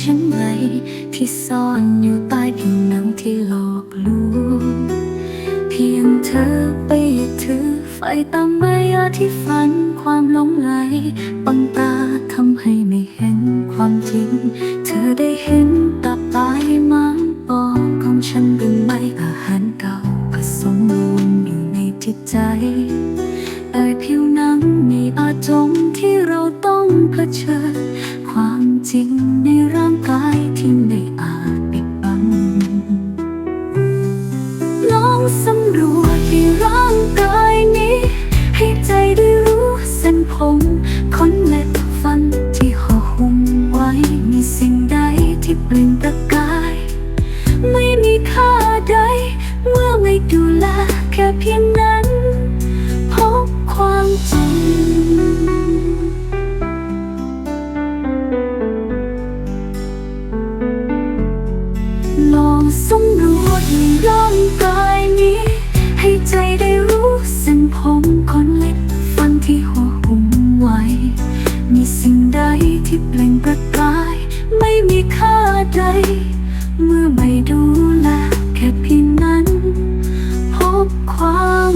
ฉันไหมที่ซ่อนอยู่ใต้ผิวหนังที่หลอกลวง เพียงเธอไปถือไฟตามมายาที่ฝันความหลงไหลบังตาทำให้ไม่เห็นความจริง เธอได้เห็นตับตายมังปองของฉันหรือไม่อาหารเก่าผสมวนอยู่ในจิตใจเอ่ยผิวหนังมีอาจงที่เราต้องเผชิญความจริง สำรวจที่ร่างกายนี้ ให้ใจได้รู้เส้นผมขนเล็บฟันที่ห่อหุ้มไว้ มีสิ่งใดที่เปล่งประกาย ไม่มีค่าใด เมื่อไม่ดูแลแค่เพียงนั้น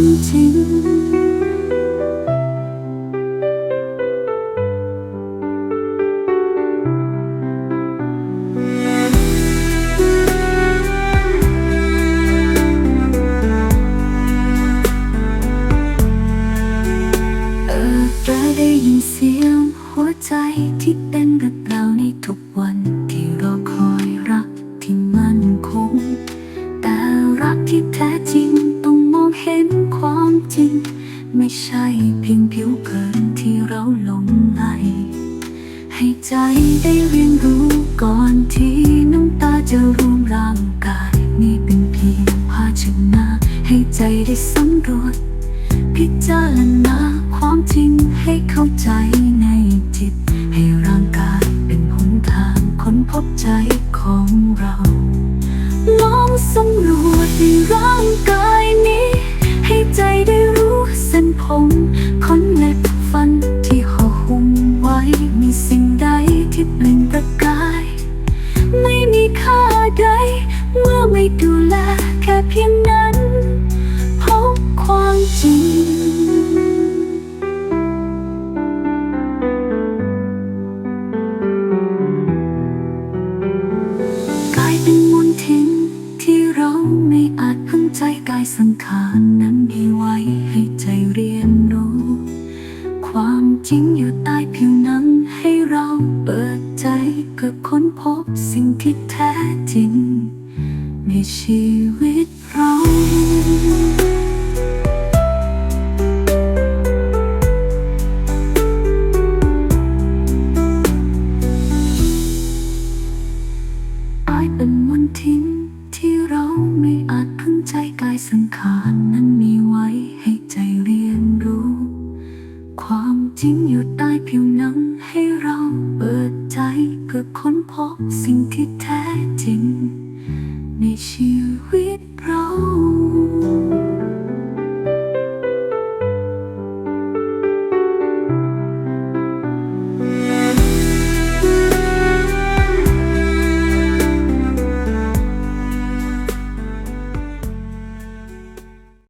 ความจริงเออเราได้ยินเสียงหัวใจที่ ไม่ใช่เพียงผิวเผินที่เราหลงไหลให้ใจได้เรียนรู้ก่อนที่น้ำตาจะร่วมร่างกาย นี่เป็นเพียงภาชนะ ให้ใจได้สำรวจ พิจารณาความจริงให้เข้าใจในจิต ให้ร่างกายเป็นหนทางค้นพบใจของเรา ลองสำรวจในร่างกาย เส้นผมขนเล็บฟันที่ห่อหุ้มไว้ มีสิ่งใดที่เปล่งประกาย ไม่มีค่าใด เมื่อไม่ดูแลแค่เพียงนั้น พบความจริงกลายเป็นมนทินที่เราไม่อาจพึ่งใจกายสังขารนั้นมีไว้ให้ใจ ความจริงอยู่ใต้ผิวหนังให้เราเปิดใจเพื่อค้นพบสิ่งที่แท้จริงในชีวิตเรากลายเป็นมนทินที่เราไม่อาจพึ่งใจกายสังขารนั้นมีไว้ให้ใจเรียน ความจริงอยู่ใต้ผิวหนังให้เราเปิดใจเพื่อค้นพบสิ่งที่แท้จริงในชีวิต